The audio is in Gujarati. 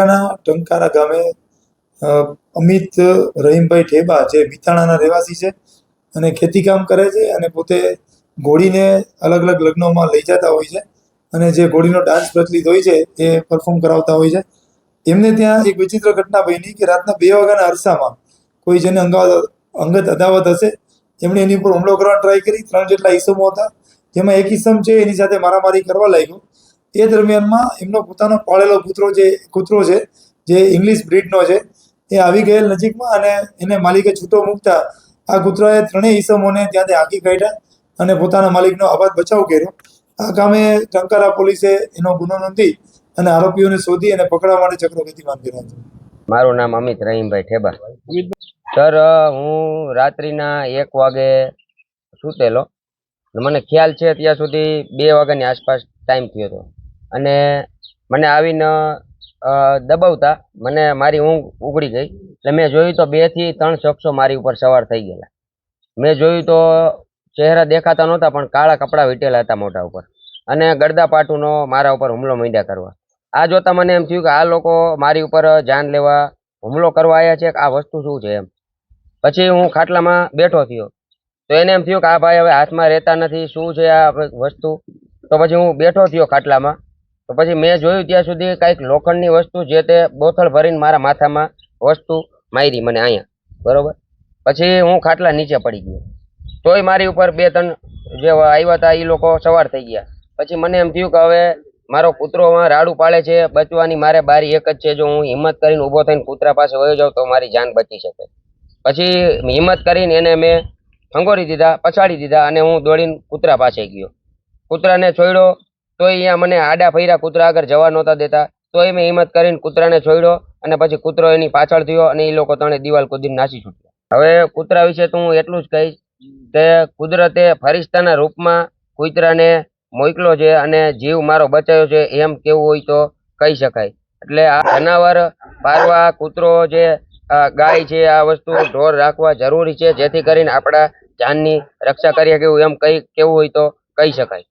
ટંકારા ગામે અમિત રહીમભાઈ ઠેબા જે બિતાણાના રહેવાસી છે અને ખેતીકામ કરે છે અને પોતે ઘોડીને અલગ અલગ લગ્નોમાં લઈ જતા હોય છે અને જે ઘોડીનો ડાન્સ પ્રચલિત હોય છે એ પરફોર્મ કરાવતા હોય છે. એમને ત્યાં એક વિચિત્ર ઘટના બની કે રાતના બે વાગ્યાના અરસામાં કોઈ જેને અંગાવત અંગત અદાવત હશે, એમણે એની ઉપર હુમલો કરવાની ટ્રાય કરી. ત્રણ જેટલા ઈસમો હતા. જેમાં એક ઈસમ છે, એની સાથે મારામારી કરવા લાગ્યો. એ દરમિયાનમાં એમનો પોતાનો પાળેલો કૂતરો જે કૂતરો છે જે ઇંગ્લિશ બ્રિડનો છે એ આવી ગયેલ નજીકમાં અને એને માલિકે છૂટો મૂકતા આ કૂતરાએ ત્રણેય ઈસમોને ત્યાંથી હાંકી કાઢ્યા અને પોતાના માલિકનો આબાદ બચાવ કર્યો. આ કામે ટંકારા પોલીસે એનો ગુનો નોંધી અને આરોપીઓને શોધી અને પકડવા માટે ચક્રો ગતિમાન કર્યા છે. મારું નામ અમિત રહીમભાઈ ઠેબા. સર હું રાત્રિના એક વાગે સૂતેલો. મને ખ્યાલ છે ત્યાં સુધી બે વાગ્યાની આસપાસ ટાઈમ થયો હતો. અને મને આવીને દબાવતા. મને મારી ઊંઘ ઉગડી ગઈ. એટલે મેં જોયું તો બેથી ત્રણ શખ્સો મારી ઉપર સવાર થઈ ગયેલા. મેં જોયું તો ચહેરા દેખાતા નહોતા, પણ કાળા કપડાં વીટેલા હતા મોઢા ઉપર. અને ગડદા પાટુનો મારા ઉપર હુમલો મીંડ્યા કરવા. આ જોતા મને એમ થયું કે આ લોકો મારી ઉપર જાન લેવા હુમલો કરવા આવ્યા છે કે આ વસ્તુ શું છે એમ. પછી હું ખાટલામાં બેઠો થયો. તો એને એમ થયું કે આ ભાઈ હવે હાથમાં રહેતા નથી, શું છે આ વસ્તુ? તો પછી હું બેઠો થયો ખાટલામાં. તો પછી મેં જોયું ત્યાં સુધી કાંઈક લોખંડની વસ્તુ જે તે બોથળ ભરીને મારા માથામાં વસ્તુ મારી મને અહીંયા. બરોબર? પછી હું ખાટલા નીચે પડી ગયો. તોય મારી ઉપર બે ત્રણ જે આવ્યા હતા એ લોકો સવાર થઈ ગયા. પછી મને એમ થયું કે હવે મારો કૂતરો રાડું પાડે છે, બચવાની મારે બારી એક જ છે. જો હું હિંમત કરીને ઊભો થઈને કૂતરા પાસે વયો જાઉં તો મારી જાન બચી શકે. પછી હિંમત કરીને એને મેં ફંગોરી દીધા, પછાડી દીધા અને હું દોડીને કૂતરા પાસે ગયો. કૂતરાને છોડ્યો તોય અહીંયા મને આડા ફર્યા કૂતરા આગળ જવા નહોતા દેતા. તોય મેં હિંમત કરીને કૂતરાને છોડ્યો અને પછી કૂતરો એની પાછળ થયો અને એ લોકો ત્રણે દિવાલ કૂદીને નાસી છૂટ્યા. હવે કૂતરા વિશે તો હું એટલું જ કહીશ કે કુદરતે ફરિશ્તાના રૂપમાં કૂતરાને મોકલો છે અને જીવ મારો બચાવ્યો છે એમ કેવું હોય તો કહી શકાય. એટલે આ જનાવર, પારવા, કૂતરો જે ગાય છે, આ વસ્તુ ઢોર રાખવા જરૂરી છે, જેથી કરીને આપણા જાનની રક્ષા કરી કેવું એમ કઈ, કેવું હોય તો કહી શકાય.